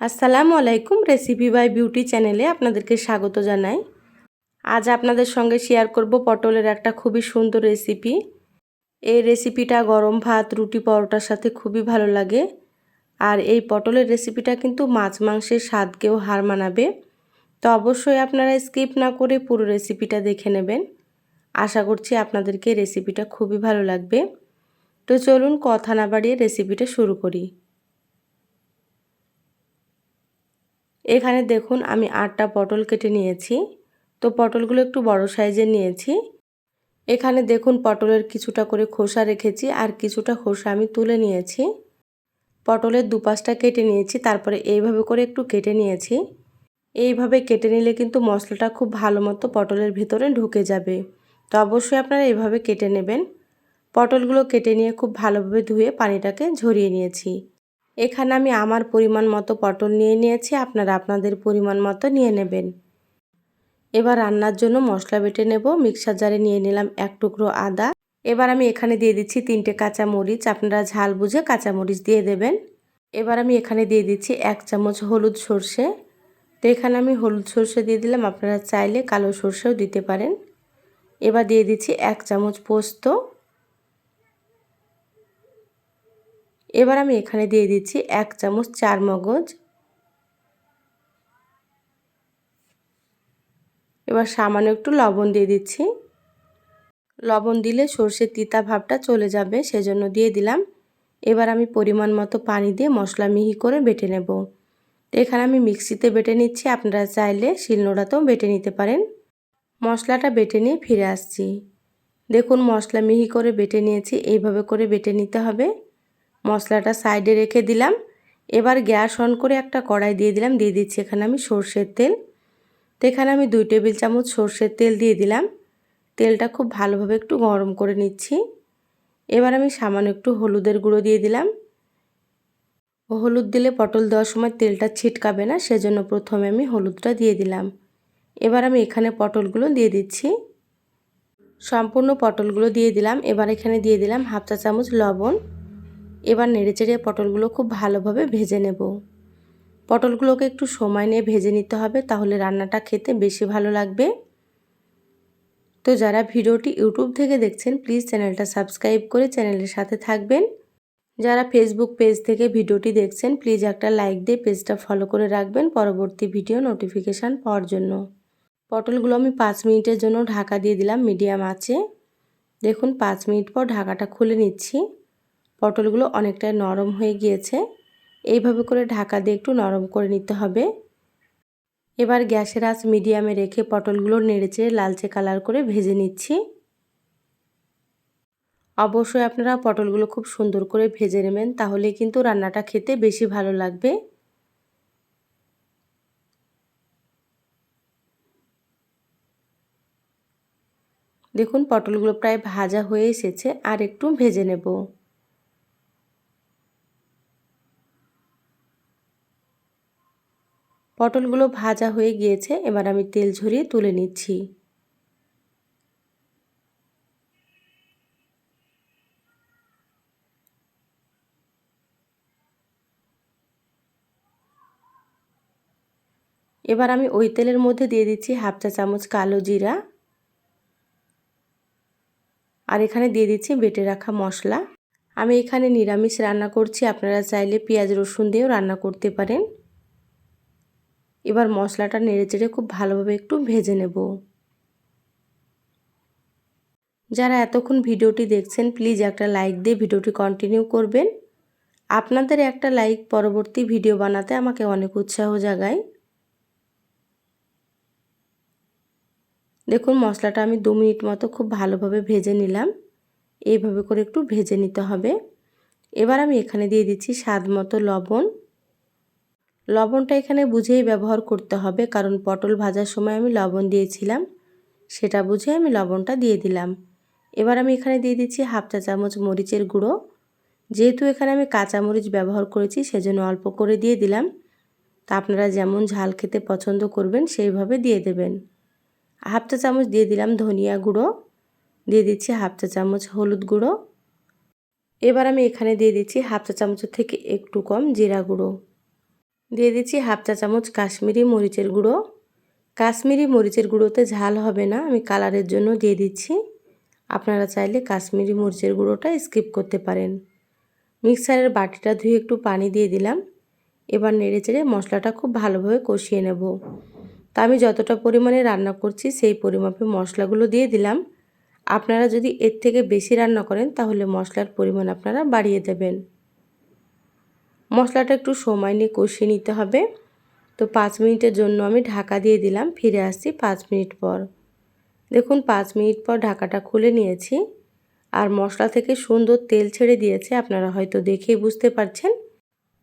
আসসালামু আলাইকুম recipe by beauty চ্যানেলে আপনাদেরকে স্বাগত জানাই। আজ আপনাদের সঙ্গে শেয়ার করব পটলের একটা খুবই সুন্দর রেসিপি এই রেসিপিটা গরম ভাত, রুটি, পরোটার সাথে খুবই ভালো লাগে। আর এই পটলের রেসিপিটা কিন্তু মাছ মাংসের স্বাদকেও হার মানাবে। তো অবশ্যই আপনারা স্কিপ না করে পুরো রেসিপিটা দেখে নেবেন। আশা করছি আপনাদেরকে রেসিপিটা খুবই ভালো লাগবে। তো চলুন কথা না বাড়িয়ে রেসিপিটা শুরু করি। এখানে দেখুন আমি আটটা পটল কেটে নিয়েছি। তো পটলগুলো একটু বড় সাইজে নিয়েছি। এখানে দেখুন পটলের কিছুটা করে খোসা রেখেছি আর কিছুটা খোসা আমি তুলে নিয়েছি। পটলের দুপাশটা কেটে নিয়েছি, তারপরে এইভাবে করে একটু কেটে নিয়েছি। এইভাবে কেটে নিলে কিন্তু মশলাটা খুব ভালো মতো পটলের ভেতরে ঢুকে যাবে। তো অবশ্যই আপনারা এইভাবে কেটে নেবেন। পটলগুলো কেটে নিয়ে খুব ভালোভাবে ধুয়ে পানিটাকে ঝরিয়ে নিয়েছি। এখানে আমি আমার পরিমাণ মতো পটল নিয়ে নিয়েছি, আপনারা আপনাদের পরিমাণ মতো নিয়ে নেবেন। এবার রান্নার জন্য মশলা বেটে নেব, মিক্সার জারে নিয়ে নিলাম এক টুকরো আদা। এবার আমি এখানে দিয়ে দিচ্ছি তিনটে কাঁচা মরিচ আপনারা ঝাল বুঝে কাঁচা মরিচ দিয়ে দেবেন। এবার আমি এখানে দিয়ে দিচ্ছি এক চামচ হলুদ সর্ষে। তো এখানে আমি হলুদ সর্ষে দিয়ে দিলাম, আপনারা চাইলে কালো সর্ষেও দিতে পারেন। এবার দিয়ে দিচ্ছি এক চামচ পোস্ত। এবার আমি এখানে দিয়ে দিচ্ছি এক চামচ চার মগজ এবার সামান্য একটু লবণ দিয়ে দিচ্ছি। লবণ দিলে সর্ষের তিতা ভাবটা চলে যাবে, সেজন্য দিয়ে দিলাম। এবার আমি পরিমাণ মতো পানি দিয়ে মশলা মিহি করে বেটে নেব। এখানে আমি মিক্সিতে বেটে নিচ্ছি, আপনারা চাইলে শিলনোড়াতেও বেটে নিতে পারেন। মশলাটা বেটে নিয়ে ফিরে আসছি। দেখুন, মশলা মিহি করে বেটে নিয়েছি, এইভাবে করে বেটে নিতে হবে। মশলাটা সাইডে রেখে দিলাম। এবার গ্যাস অন করে একটা কড়াই দিয়ে দিলাম। দিয়ে দিচ্ছি এখানে আমি সর্ষের তেল। তো এখানে আমি দুই টেবিল চামচ সর্ষের তেল দিয়ে দিলাম। তেলটা খুব ভালোভাবে একটু গরম করে নিচ্ছি। এবার আমি সামান্য একটু হলুদের গুঁড়ো দিয়ে দিলাম। হলুদ দিলে পটল দেওয়ার সময় তেলটা ছিটকাবে না, সেজন্য প্রথমে আমি হলুদটা দিয়ে দিলাম। এবার আমি এখানে পটলগুলো দিয়ে দিচ্ছি। সম্পূর্ণ পটলগুলো দিয়ে দিলাম। এবার এখানে দিয়ে দিলাম হাফ চা চামচ লবণ। এবার নেড়েচেড়ে পটলগুলো খুব ভালোভাবে ভেজে নেব। পটলগুলোকে একটু সময় নিয়ে ভেজে নিতে হবে, তাহলে রান্নাটা খেতে বেশি ভালো লাগবে। তো যারা ভিডিওটি ইউটিউব থেকে দেখছেন, প্লিজ চ্যানেলটা সাবস্ক্রাইব করে চ্যানেলের সাথে থাকবেন। যারা ফেসবুক পেজ থেকে ভিডিওটি দেখছেন, প্লিজ একটা লাইক দিয়ে পেজটা ফলো করে রাখবেন পরবর্তী ভিডিও নোটিফিকেশান পাওয়ার জন্য। পটলগুলো আমি পাঁচ মিনিটের জন্য ঢাকা দিয়ে দিলাম, মিডিয়াম আছে দেখুন, পাঁচ মিনিট পর ঢাকাটা খুলে নিচ্ছি। পটলগুলো অনেকটাই নরম হয়ে গিয়েছে। এইভাবে করে ঢাকা দিয়ে একটু নরম করে নিতে হবে। এবার গ্যাসের আঁচ মিডিয়ামে রেখে পটলগুলো নেড়েচেড়ে লালচে কালার করে ভেজে নিচ্ছি। অবশ্যই আপনারা পটলগুলো খুব সুন্দর করে ভেজে নেবেন তাহলে কিন্তু রান্নাটা খেতে বেশি ভালো লাগবে। দেখুন, পটলগুলো প্রায় ভাজা হয়ে এসেছে, আর একটু ভেজে নেব। পটলগুলো ভাজা হয়ে গিয়েছে, এবার আমি তেল ঝরিয়ে তুলে নিচ্ছি। এবার আমি ওই তেলের মধ্যে দিয়ে দিচ্ছি হাফ চা চামচ কালো জিরা। আর এখানে দিয়ে দিচ্ছি বেটে রাখা মশলা। আমি এখানে নিরামিষ রান্না করছি, আপনারা চাইলে পেঁয়াজ রসুন দিয়েও রান্না করতে পারেন। এবার মশলাটা নেড়ে চেড়ে খুব ভালোভাবে একটু ভেজে নেব। যারা এতক্ষণ ভিডিওটি দেখছেন, প্লিজ একটা লাইক দিয়ে ভিডিওটি কন্টিনিউ করবেন। আপনাদের একটা লাইক পরবর্তী ভিডিও বানাতে আমাকে অনেক উৎসাহ জাগায়। দেখুন, মশলাটা আমি দু মিনিট মতো খুব ভালোভাবে ভেজে নিলাম। এইভাবে করে একটু ভেজে নিতে হবে। এবার আমি এখানে দিয়ে দিচ্ছি স্বাদ মতো লবণ। লবণটা এখানে বুঝেই ব্যবহার করতে হবে, কারণ পটল ভাজার সময় আমি লবণ দিয়েছিলাম। সেটা বুঝে আমি লবণটা দিয়ে দিলাম। এবার আমি এখানে দিয়ে দিচ্ছি হাফ চা চামচ মরিচের গুঁড়ো। যেহেতু এখানে আমি কাঁচা মরিচ ব্যবহার করেছি, সেজন্য অল্প করে দিয়ে দিলাম। তা আপনারা যেমন ঝাল খেতে পছন্দ করবেন, সেইভাবে দিয়ে দেবেন। হাফ চা চামচ দিয়ে দিলাম ধনিয়া গুঁড়ো। দিয়ে দিচ্ছি হাফ চা চামচ হলুদ গুঁড়ো। এবার আমি এখানে দিয়ে দিচ্ছি হাফ চা চামচের থেকে একটু কম জিরা গুঁড়ো। দিয়ে দিচ্ছি হাফ চা চামচ কাশ্মীরি মরিচের গুঁড়ো। কাশ্মীরি মরিচের গুঁড়োতে ঝাল হবে না, আমি কালারের জন্য দিয়ে দিচ্ছি। আপনারা চাইলে কাশ্মীরি মরিচের গুঁড়োটা স্কিপ করতে পারেন। মিক্সারের বাটিটা ধুয়ে একটু পানি দিয়ে দিলাম। এবার নেড়ে চেড়ে মশলাটা খুব ভালোভাবে কষিয়ে নেব। তা আমি যতটা পরিমাণে রান্না করছি সেই পরিমাপে মশলাগুলো দিয়ে দিলাম। আপনারা যদি এর থেকে বেশি রান্না করেন তাহলে মশলার পরিমাণ আপনারা বাড়িয়ে দেবেন। মশলাটা একটু সময় নিয়ে কষিয়ে নিতে হবে। তো পাঁচ মিনিটের জন্য আমি ঢাকা দিয়ে দিলাম, ফিরে আসছি পাঁচ মিনিট পর। দেখুন, পাঁচ মিনিট পর ঢাকাটা খুলে নিয়েছি। আর মশলা থেকে সুন্দর তেল ছেড়ে দিয়েছে, আপনারা হয়তো দেখেই বুঝতে পারছেন।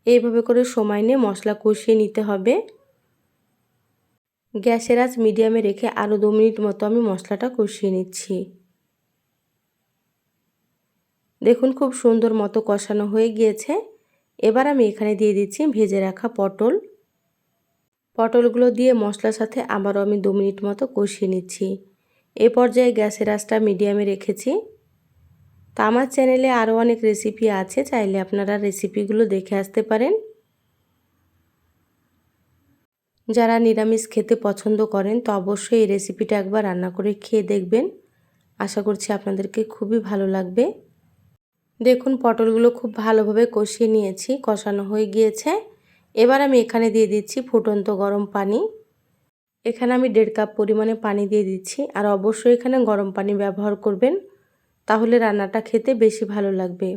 এইভাবে করে সময় নিয়ে মশলা কষিয়ে নিতে হবে। গ্যাসের আঁচ মিডিয়ামে রেখে আরও দু মিনিট মতো আমি মশলাটা কষিয়ে নিচ্ছি। দেখুন, খুব সুন্দর মতো কষানো হয়ে গিয়েছে। এবার আমি এখানে দিয়ে দিচ্ছি ভেজে রাখা পটল। পটলগুলো দিয়ে মশলার সাথে আবারও আমি দু মিনিট মতো কষিয়ে নিচ্ছি। এ পর্যায়ে গ্যাসের আঁচটা মিডিয়ামে রেখেছি। তো আমার চ্যানেলে আরও অনেক রেসিপি আছে, চাইলে আপনারা রেসিপিগুলো দেখে আসতে পারেন। যারা নিরামিষ খেতে পছন্দ করেন, তো অবশ্যই এই রেসিপিটা একবার রান্না করে খেয়ে দেখবেন। আশা করছি আপনাদেরকে খুবই ভালো লাগবে। দেখুন, পটলগুলো খুব ভালোভাবে কষিয়ে নিয়েছি, কষানো হয়ে গিয়েছে। এবার আমি এখানে দিয়ে দিচ্ছি ফুটন্ত গরম পানি। এখানে আমি দেড় কাপ পরিমাণে পানি দিয়ে দিচ্ছি, আর অবশ্যই এখানে গরম পানি ব্যবহার করবেন, তাহলে রান্নাটা খেতে বেশি ভালো লাগবে।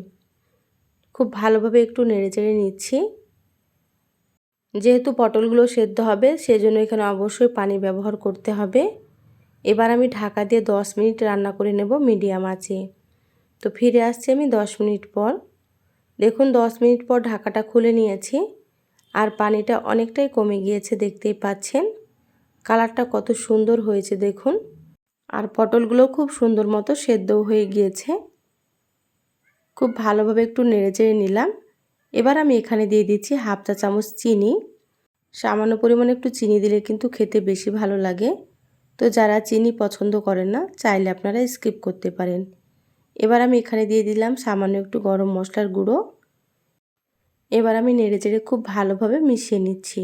খুব ভালোভাবে একটু নেড়ে চেড়ে নিচ্ছি। যেহেতু পটলগুলো সেদ্ধ হবে, সেজন্য এখানে অবশ্যই পানি ব্যবহার করতে হবে। এবার আমি ঢাকা দিয়ে দশ মিনিট রান্না করে নেব মিডিয়াম আছে তো ফিরে আসছি আমি দশ মিনিট পর। দেখুন, দশ মিনিট পর ঢাকাটা খুলে নিয়েছি আর পানিটা অনেকটাই কমে গিয়েছে, দেখতেই পাচ্ছেন। কালারটা কত সুন্দর হয়েছে, দেখুন। আর পটলগুলো খুব সুন্দর মতো সেদ্ধও হয়ে গিয়েছে। খুব ভালোভাবে একটু নেড়ে চেড়ে নিলাম। এবার আমি এখানে দিয়ে দিচ্ছি হাফ চা চামচ চিনি। সামান্য পরিমাণে একটু চিনি দিলে কিন্তু খেতে বেশি ভালো লাগে। তো যারা চিনি পছন্দ করেন না, চাইলে আপনারা স্কিপ করতে পারেন। এবার আমি এখানে দিয়ে দিলাম সামান্য একটু গরম মশলার গুঁড়ো। এবার আমি নেড়ে চেড়ে খুব ভালোভাবে মিশিয়ে নিচ্ছি।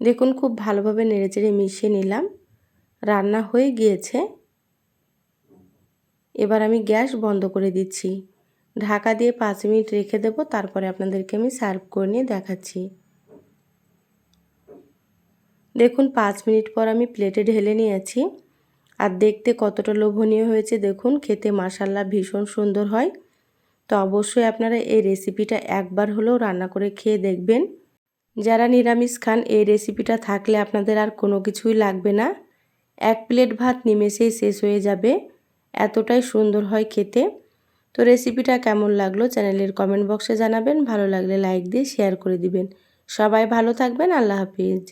দেখুন খুব ভালোভাবে নেড়েচেড়ে মিশিয়ে নিলাম। রান্না হয়ে গিয়েছে। এবার আমি গ্যাস বন্ধ করে দিচ্ছি। ঢাকা দিয়ে পাঁচ মিনিট রেখে দেব, তারপরে আপনাদেরকে আমি সার্ভ করে নিয়ে দেখাচ্ছি। দেখুন, পাঁচ মিনিট পর আমি প্লেটে ঢেলে নিয়েছি। আর দেখতে কতটা লোভনীয় হয়েছে, দেখুন, খেতে মাসাল্লা ভীষণ সুন্দর হয়। তো অবশ্যই আপনারা এই রেসিপিটা একবার হলেও রান্না করে খেয়ে দেখবেন। যারা নিরামিষ খান, এই রেসিপিটা থাকলে আপনাদের আর কোনো কিছুই লাগবে না। এক প্লেট ভাত নিমেষেই শেষ হয়ে যাবে। এতটাই সুন্দর হয় খেতে। তো রেসিপিটা কেমন লাগল চ্যানেলের কমেন্ট বক্সে জানাবেন। ভালো লাগলে লাইক দিয়ে শেয়ার করে দিবেন। সবাই ভালো থাকবেন। আল্লাহ হাফিজ।